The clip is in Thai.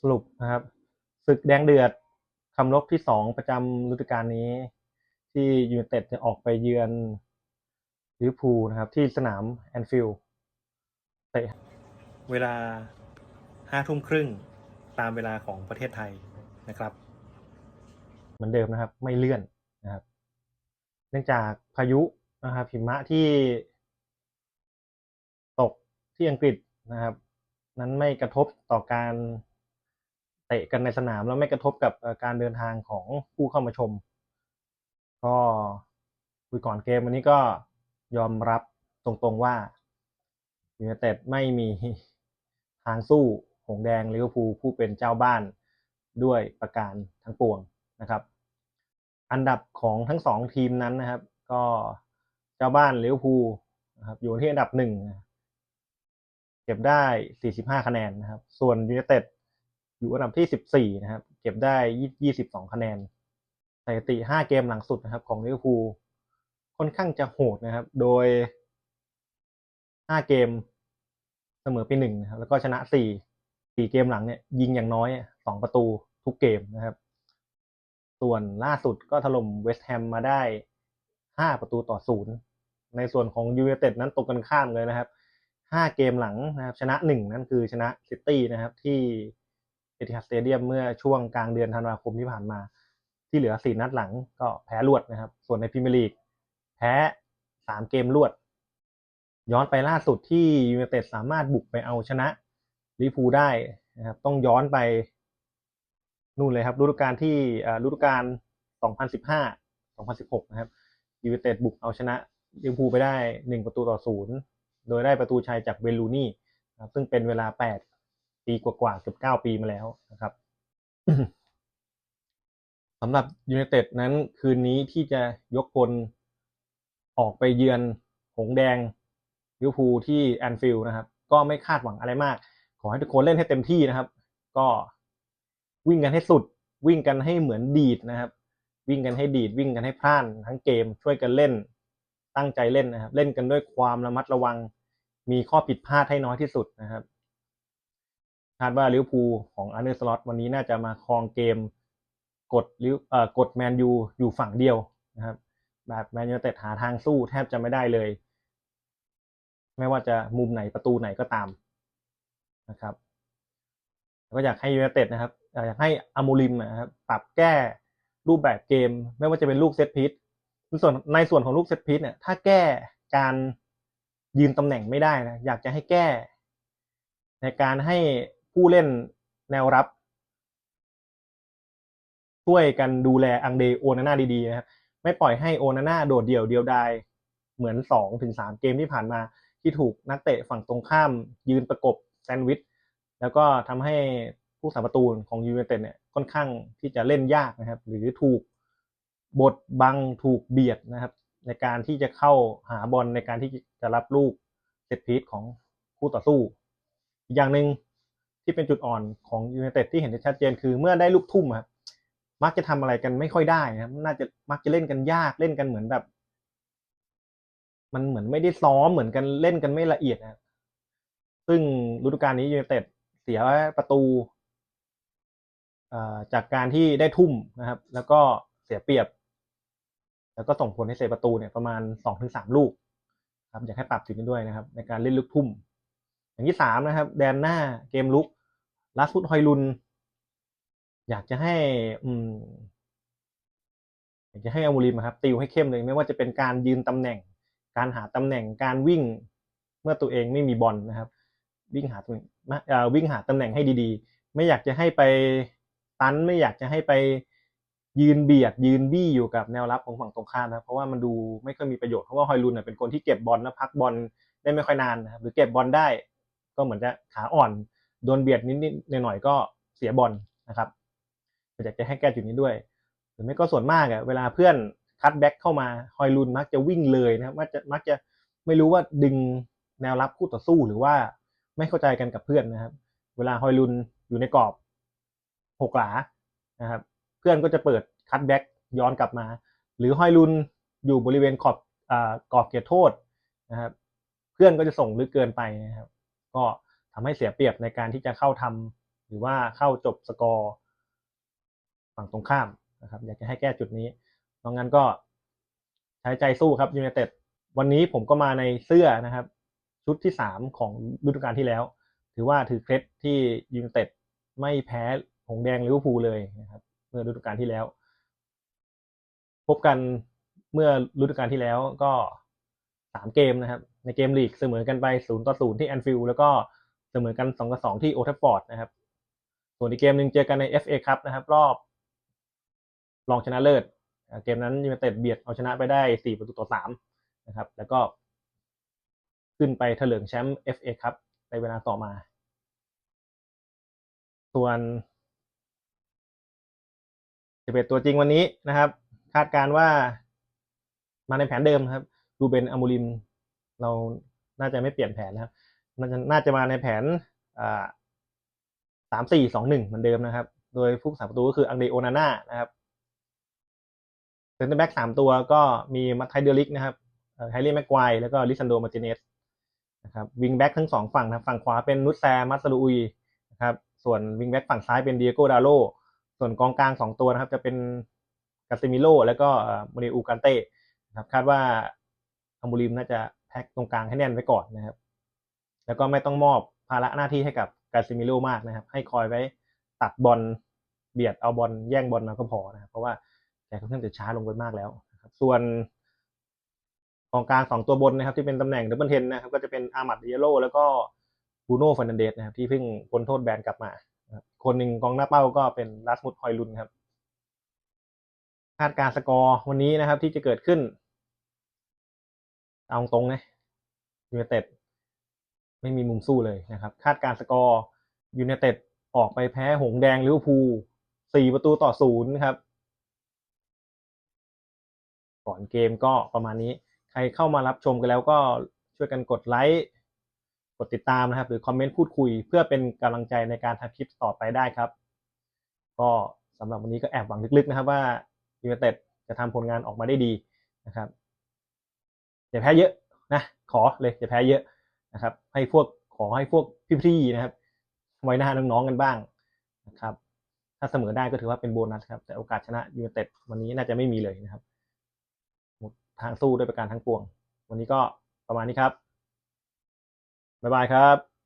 สรุปนะครับศึกแดงเดือดคำลบที่สองประจำฤดูกาลนี้ ที่ยูไนเต็ดจะออกไปเยือนลิเวอร์พูลนะครับ ที่สนามแอนฟิลด์เตะเวลาห้าทุ่มครึ่งตามเวลาของประเทศไทยนะครับ เหมือนเดิมนะครับ ไม่เลื่อนนะครับ เนื่องจากพายุนะครับหิมะที่ตกที่อังกฤษนะครับ นั้นไม่กระทบต่อการ เตะกันในสนามแล้วไม่กระทบกับการเดินทางของผู้เข้ามาชม ก็คุยก่อนเกมวันนี้ก็ยอมรับตรงๆว่ายูไนเต็ดไม่มีทางสู้หงแดงลิเวอร์พูลผู้เป็นเจ้าบ้านด้วยประการทั้งปวงนะครับ อันดับของทั้งสองทีมนั้นนะครับ ก็เจ้าบ้านลิเวอร์พูลนะครับอยู่ที่อันดับหนึ่งเก็บได้ 45 คะแนนนะครับ ส่วนยูไนเต็ด อยู่อันดับที่ 14 นะครับ เก็บได้ 22 คะแนนสถิติ 5 เกมหลังสุดนะครับ ของลิเวอร์พูลค่อนข้างจะโหดนะครับ โดย 5 เกมเสมอไปหนึ่งนะครับ แล้วก็ชนะ 4 4 เกมหลังเนี่ยยิงอย่างน้อย 2 ประตูทุกเกมนะครับ ส่วนล่าสุดก็ถล่มเวสต์แฮมมาได้ 5 ประตูต่อศูนย์ในส่วนของยูไนเต็ดนั้นตกกันข้ามเลยนะครับ 5 เกมหลังนะครับ ชนะ 1 นั่นคือชนะซิตี้นะครับที่ เอติฮัดสเตเดียมเมื่อช่วงกลางเดือนธันวาคมที่ผ่านมา ที่เหลือ4นัดหลังก็แพ้รวดนะครับ ส่วนในพรีเมียร์ลีกแพ้3เกมรวด ย้อนไปล่าสุดที่ยูไนเต็ดสามารถบุกไปเอาชนะลิเวอร์พูได้นะครับ ต้องย้อนไปนู่นเลยครับฤดูกาลที่ฤดูกาล 2015 2016 นะครับยูไนเต็ดบุกเอาชนะลิเวอร์พูลไปได้ 1 ประตูต่อศูนย์โดยได้ประตูชัยจากเวลูนี่นะครับซึ่งเป็นเวลา 8 ปีกว่าๆเกือบ9ปีมาแล้วนะครับสำหรับยูไนเต็ดนั้นคืนนี้ที่จะยกพลออกไปเยือนหงแดงลิเวอร์พูลที่แอนฟิลด์นะครับ ก็ไม่คาดหวังอะไรมาก ขอให้ทุกคนเล่นให้เต็มที่นะครับ ก็วิ่งกันให้สุด วิ่งกันให้เหมือนดีดนะครับ วิ่งกันให้ดีดวิ่งกันให้พลานทั้งเกมช่วยกันเล่น ตั้งใจเล่นนะครับ เล่นกันด้วยความระมัดระวัง มีข้อผิดพลาดให้น้อยที่สุดนะครับ คาดว่าลิเวอร์พูลของอาร์เนสล็อตวันนี้น่าจะมาครองเกมกดลิวเอ่อกดแมนยูอยู่ฝั่งเดียวนะครับ แบบแมนยูเต็ดหาทางสู้แทบจะไม่ได้เลย ไม่ว่าจะมุมไหนประตูไหนก็ตามนะครับก็อยากให้ยูไนเต็ดนะครับอยากให้อามูริมนะครับปรับแก้รูปแบบเกม ไม่ว่าจะเป็นลูกเซตพีทในส่วนในส่วนของลูกเซตพีทเนี่ยถ้าแก้การยืนตำแหน่งไม่ได้นะอยากจะให้แก้ ในการให้ ผู้เล่นแนวรับ ช่วยกันดูแลอังเดโอนาน่าดีๆนะครับไม่ปล่อยให้โอนาน่าโดดเดี่ยวเดียวดายเหมือนสองถึงสามเกมที่ผ่านมา ที่ถูกนักเตะฝั่งตรงข้าม ยืนประกบแซนด์วิชแล้วก็ทำให้ผู้สาประตูของยูไนเต็ดเนี่ยค่อนข้างที่จะเล่นยากนะครับ หรือถูกบดบังถูกเบียดนะครับ ในการที่จะเข้าหาบอลในการที่จะรับลูกเซตพีซของคู่ต่อสู้ อีกอย่างหนึ่ง ที่เป็นจุดอ่อนของยูไนเต็ดที่เห็นได้ชัดเจนคือเมื่อได้ลูกทุ่มครับมักจะทำอะไรกันไม่ค่อยได้นะครับน่าจะมักจะเล่นกันยากเล่นกันเหมือนแบบ มันเหมือนไม่ได้ซ้อมเหมือนกันเล่นกันไม่ละเอียดนะครับซึ่งฤดูกาลนี้ยูไนเต็ดเสียประตูจากการที่ได้ทุ่มนะครับ แล้วก็เสียเปรียบ แล้วก็ส่งผลให้เสียประตูเนี่ยประมาณสองถึงสามลูก ครับอยากให้ปรับจุดนี้ด้วยนะครับ ในการเล่นลูกทุ่ม อย่างที่สามนะครับ แดนหน้าเกมลุก ลาสฟุตฮอยลุน อยากจะให้ อืม อยากจะให้อามูริมครับ ติวให้เข้มเลยไม่ว่าจะเป็นการยืนตำแหน่ง การหาตำแหน่งการวิ่ง เมื่อตัวเองไม่มีบอลนะครับ วิ่งหาตำแหน่งวิ่งหาตำแหน่งให้ดีๆ ไม่อยากจะให้ไปตันไม่อยากจะให้ไปยืนเบียดยืนบี้อยู่กับแนวรับของฝั่งตรงข้ามนะครับเพราะว่ามันดูไม่ค่อยมีประโยชน์เพราะว่าฮอยลุนเนี่ยเป็นคนที่เก็บบอลแล้วพักบอลได้ไม่ค่อยนานนะครับหรือเก็บบอลได้ก็เหมือนจะขาอ่อน โดนเบียดนิดๆหน่อยๆก็เสียบอลนะครับอยากจะให้แก้จุดนี้ด้วย หรือไม่ก็ส่วนมากอะเวลาเพื่อนคัตแบ็กเข้ามาฮอยลุนมักจะวิ่งเลยนะครับมักจะมักจะไม่รู้ว่าดึงแนวรับคู่ต่อสู้หรือว่าไม่เข้าใจกันกับเพื่อนนะครับ เวลาฮอยลุนอยู่ในกรอบหกหลานะครับ เพื่อนก็จะเปิดคัตแบ็กย้อนกลับมา หรือฮอยลุนอยู่บริเวณขอบอ่ากรอบเขตโทษนะครับ เพื่อนก็จะส่งลึกเกินไปนะครับ ก็ ทำให้เสียเปรียบในการที่จะเข้าทหรือว่าเข้าจบสกอร์ฝั่งตรงข้ามนะครับ อยากจะให้แก้จุดนี้นอกงั้นก็ใช้ใจสู้ครับยู i นเต็ดวันนี้ผมก็มาในเสื้อนะครับ ชุดที่สามของฤดูกาลที่แล้ว ถือว่าถือเคล็ดที่ยู i นเต็ดไม่แพ้หงแดงลิเวอร์พูลเลยนะครับ เมื่อฤดูกาลที่แล้ว พบกันเมื่อฤดูกาลที่แล้วก็สามเกมนะครับ ในเกมลีกเสมอกันไปศูนย์ต่อศูนย์ที่แอนฟิลด์แล้วก็ เสมอกันสองต่อสองที่โอทัฟฟอร์ดนะครับ ส่วนอีกเกมหนึ่งเจอกันใน FA ครับนะครับ รอบรองชนะเลิศเกมนั้นยู i นเต็ดเบียดเอาชนะไปได้สี่ประตูต่อสามนะครับ แล้วก็ ขึ้นไปเถลิงแชมป์ FA ครับในเวลาต่อมา ส่วนจะเป็นตัวจริงวันนี้นะครับ คาดการว่ามาในแผนเดิมครับดูเบนอามูริม เราน่าจะไม่เปลี่ยนแผนนะครับ น่าจะน่าจะมาในแผนสามสี่สองหนึ่งเหมือนเดิมนะครับ โดยผู้สาประตูก็คืออังเดโอนาน่านะครับเซนเตอร์แบ็กสามตัวก็มีมัตไทเดลิกนะครับไฮรี่แม็กควายแล้วก็ลิซันโดมาร์ติเนสนะครับวิงแบ็กทั้งสองฝั่งนะครับฝั่งขวาเป็นนุสแซมัสลูอุยนะครับส่วนวิงแบ็กฝั่งซ้ายเป็นเดียโกดาโลส่วนกองกลางสองตัวนะครับจะเป็นกาซิมิโลแล้วก็โมเนอูกันเต้นะครับคาดว่าอัมบูริมน่าจะแพ็กตรงกลางให้แน่นไว้ก่อนนะครับ แล้วก็ไม่ต้องมอบภาระหน้าที่ให้กับกาซิมิโลมากนะครับ ให้คอยไว้ตัดบอลเบียดเอาบอลแย่งบอลมาก็พอนะครับเพราะว่าแกค่อนข้างจะช้าลงไปมากแล้วนะครับส่วนกองกลางสองตัวบนนะครับ ที่เป็นตำแหน่งดับเบิลเทนนะครับก็จะเป็นอามัดเยโลแล้วก็บูโน่ฟันเดเดสนะครับ ที่เพิ่งพ้นโทษแบนกลับมาคนหนึ่งกองหน้าเป้าก็เป็นลัสมุดฮอยลุนครับคาดการ์สกอร์วันนี้นะครับที่จะเกิดขึ้น เอาตรงนะยูเนเต็ด ไม่มีมุมสู้เลยนะครับ คาดการ์สกอร์ยูเนเต็ดออกไปแพ้หงแดงลิเวอร์พูลสี่ประตูต่อศูนย์ครับ ก่อนเกมก็ประมาณนี้ ใครเข้ามารับชมกันแล้วก็ช่วยกันกดไลค์ กดติดตามนะครับ หรือคอมเมนต์พูดคุย เพื่อเป็นกำลังใจในการทำคลิปต่อไปได้ครับ ก็สำหรับวันนี้ก็แอบหวังลึกๆนะครับว่ายูเนเต็ดจะทำผลงานออกมาได้ดีนะครับอย่าแพ้เยอะนะ ขอเลยอย่าแพ้เยอะ นะครับ ให้พวกขอให้พวกพี่ๆนะครับ ไว้หน้าน้องๆกันบ้างนะครับ ถ้าเสมอได้ก็ถือว่าเป็นโบนัสครับ แต่โอกาสชนะยูเนเต็ดวันนี้น่าจะไม่มีเลยนะครับหมดทางสู้ด้วยประการทั้งปวง วันนี้ก็ประมาณนี้ครับบ๊ายบายครับ